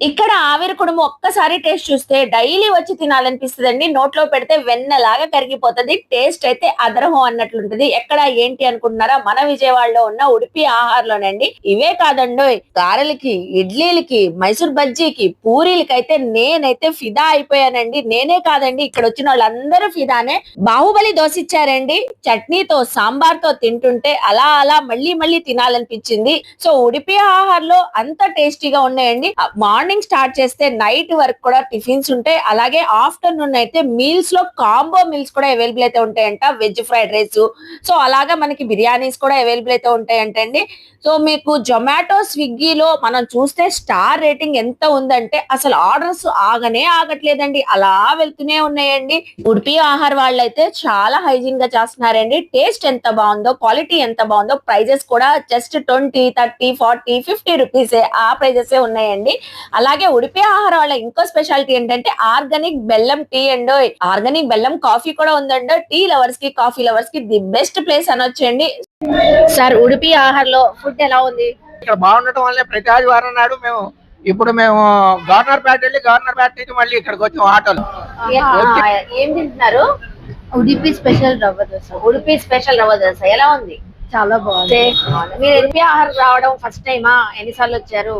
ఇక్కడ ఆవిరి కుడుము ఒక్కసారి టేస్ట్ చూస్తే డైలీ వచ్చి తినాలనిపిస్తుందండి. నోట్లో పెడితే వెన్నలాగా కరిగిపోతది. టేస్ట్ అయితే అదరహం అన్నట్లుంటది. ఎక్కడ ఏంటి అనుకుంటున్నారా? మన విజయవాడలో ఉన్న ఉడిపి ఆహారంలోనండి. ఇవే కాదండో గారెలకి ఇడ్లీలకి మైసూర్ బజ్జీకి పూరీలకి అయితే నేనైతే ఫిదా అయిపోయానండి. నేనే కాదండి. ఇక్కడ వచ్చిన వాళ్ళందరూ ఫిదానే. బాహుబలి దోశ ఇచ్చారండి చట్నీతో సాంబార్తో తింటుంటే అలా అలా మళ్ళీ మళ్ళీ తినాలనిపించింది. సో ఉడిపి ఆహారంలో అంత టేస్టీగా ఉన్నాయండి. మార్నింగ్ స్టార్ట్ చేస్తే నైట్ వరకు కూడా టిఫిన్స్ ఉంటాయి. అలాగే ఆఫ్టర్నూన్ అయితే మీల్స్లో కాంబో మీల్స్ కూడా అవైలబుల్ అయితే ఉంటాయంట. Veg fried rice. సో అలాగా మనకి బిర్యానీస్ కూడా అవైలబుల్ అయితే ఉంటాయంట అండి. సో మీకు జొమాటో స్విగ్గీలో మనం చూస్తే స్టార్ రేటింగ్ ఎంత ఉందంటే అసలు ఆర్డర్స్ ఆగనే ఆగట్లేదండి. అలా వెళ్తూనే ఉన్నాయండి. ఉడిపి ఆహార వాళ్ళైతే చాలా హైజీన్గా చేస్తున్నారండి. టేస్ట్ ఎంత బాగుందో క్వాలిటీ ఎంత బాగుందో ప్రైజెస్ కూడా just twenty thirty forty fifty rupees ఆ ప్రైజెస్ ఉన్నాయండి. అలాగే ఉడిపి ఆహారం వాళ్ళ ఇంకో స్పెషాలిటీ ఏంటంటే ఆర్గానిక్ బెల్లం టీ అండ్ ఆర్గానిక్ బెల్లం కాఫీ కూడా ఉందండి టీ లవర్స్కి కాఫీ లవర్స్కి ది బెస్ట్ ప్లేస్ అనొచ్చండి. సార్ ఉడిపి ఆహారంలో ఫుడ్ ఎలా ఉంది? ఇక్కడ బాగుండటం వల్లే ప్రతి ఆదివారం నాడు మేము ఇప్పుడు మేము గవర్నర్ పేట వెళ్ళి గవర్నర్ పేట నుంచి మళ్ళీ ఇక్కడికి వచ్చాం ఆటోలో. ఏం తింటున్నారు? ఉడిపి స్పెషల్ రవ్వ దోశ. ఉడిపి స్పెషల్ రవ్వ దోశ. ఎలా ఉంది? చాలా బాగుంది. మీరు ఉడిపి ఆహారం రావడం ఫస్ట్ టైమా ఎన్నిసార్లు వచ్చారు?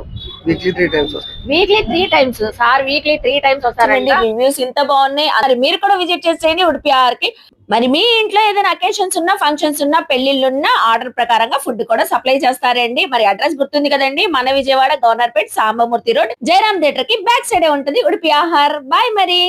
Weekly three times weekly three times sir weekly three times వస్తారండి రివ్యూస్ ఇంత బాగున్నాయి. మరి మీరు కూడా విజిట్ చేసేయండి ఉడిపి ఆర్కి మరి మీ ఇంట్లో ఏదైనా అకేషన్స్ ఉన్నా ఫంక్షన్స్ ఉన్నా పెళ్ళిళ్ళు ఉన్నా ఆర్డర్ ప్రకారంగా ఫుడ్ కూడా సప్లై చేస్తారండి. మరి అడ్రస్ గుర్తుంది కదండి మన విజయవాడ గవర్నర్పేట్ సాంబమూర్తి రోడ్ జయరామ్ థియేటర్కి బ్యాక్ సైడ్ ఉంటుంది ఉడిపి ఆహార్ బాయ్ మరి.